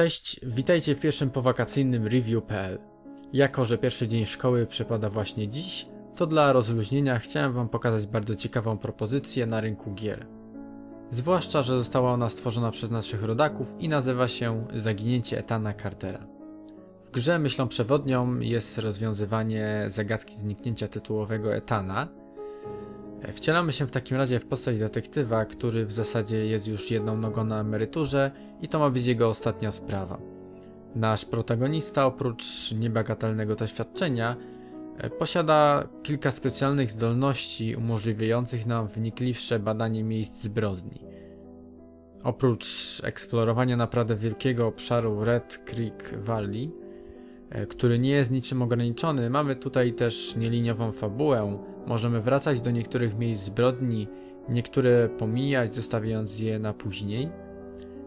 Cześć, witajcie w pierwszym powakacyjnym review.pl. Jako, że pierwszy dzień szkoły przypada właśnie dziś, to dla rozluźnienia chciałem Wam pokazać bardzo ciekawą propozycję na rynku gier. Zwłaszcza, że została ona stworzona przez naszych rodaków i nazywa się Zaginięcie Etana Cartera. W grze myślą przewodnią jest rozwiązywanie zagadki zniknięcia tytułowego Etana. Wcielamy się w takim razie w postać detektywa, który w zasadzie jest już jedną nogą na emeryturze i to ma być jego ostatnia sprawa. Nasz protagonista oprócz niebagatelnego doświadczenia e, posiada kilka specjalnych zdolności umożliwiających nam wnikliwsze badanie miejsc zbrodni. Oprócz eksplorowania naprawdę wielkiego obszaru Red Creek Valley, e, który nie jest niczym ograniczony, mamy tutaj też nieliniową fabułę. Możemy wracać do niektórych miejsc zbrodni, niektóre pomijać, zostawiając je na później.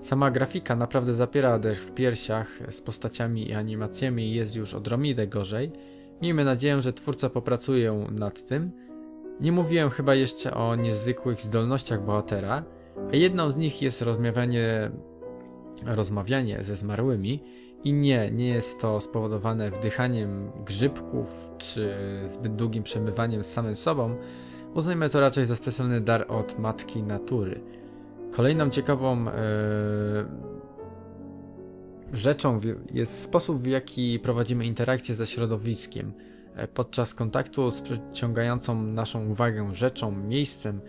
Sama grafika naprawdę zapiera dech w piersiach z postaciami i animacjami i jest już odrobinę gorzej. Miejmy nadzieję, że twórca popracuje nad tym. Nie mówiłem chyba jeszcze o niezwykłych zdolnościach bohatera, a jedną z nich jest rozmawianie, rozmawianie ze zmarłymi i nie, nie jest to spowodowane wdychaniem grzybków czy zbyt długim przemywaniem z samym sobą. Uznajmy to raczej za specjalny dar od matki natury. Kolejną ciekawą e, rzeczą jest sposób, w jaki prowadzimy interakcję ze środowiskiem. E, Podczas kontaktu z przyciągającą naszą uwagę rzeczą, miejscem,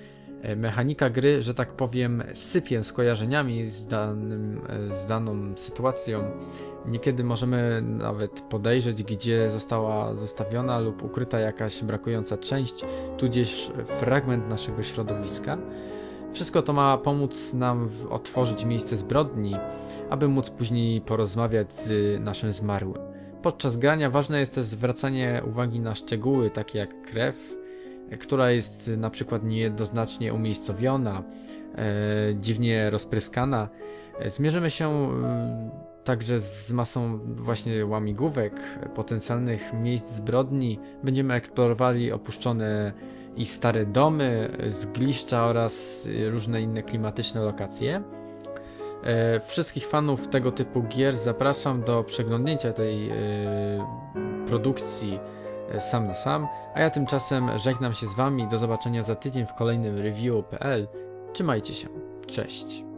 e, mechanika gry, że tak powiem, sypie skojarzeniami z, danym, z daną sytuacją. Niekiedy możemy nawet podejrzeć, gdzie została zostawiona lub ukryta jakaś brakująca część, tudzież fragment naszego środowiska. Wszystko to ma pomóc nam otworzyć miejsce zbrodni, aby móc później porozmawiać z naszym zmarłym. Podczas grania ważne jest też zwracanie uwagi na szczegóły, takie jak krew, e, która jest na przykład niejednoznacznie umiejscowiona, e, dziwnie rozpryskana. E, Zmierzymy się e, także z masą właśnie łamigłówek, e, potencjalnych miejsc zbrodni. Będziemy eksplorowali opuszczone i stare domy, zgliszcza oraz y, różne inne klimatyczne lokacje. E, Wszystkich fanów tego typu gier zapraszam do przeglądnięcia tej e, produkcji e, sam na sam, a ja tymczasem żegnam się z Wami. Do zobaczenia za tydzień w kolejnym review.pl. Trzymajcie się. Cześć.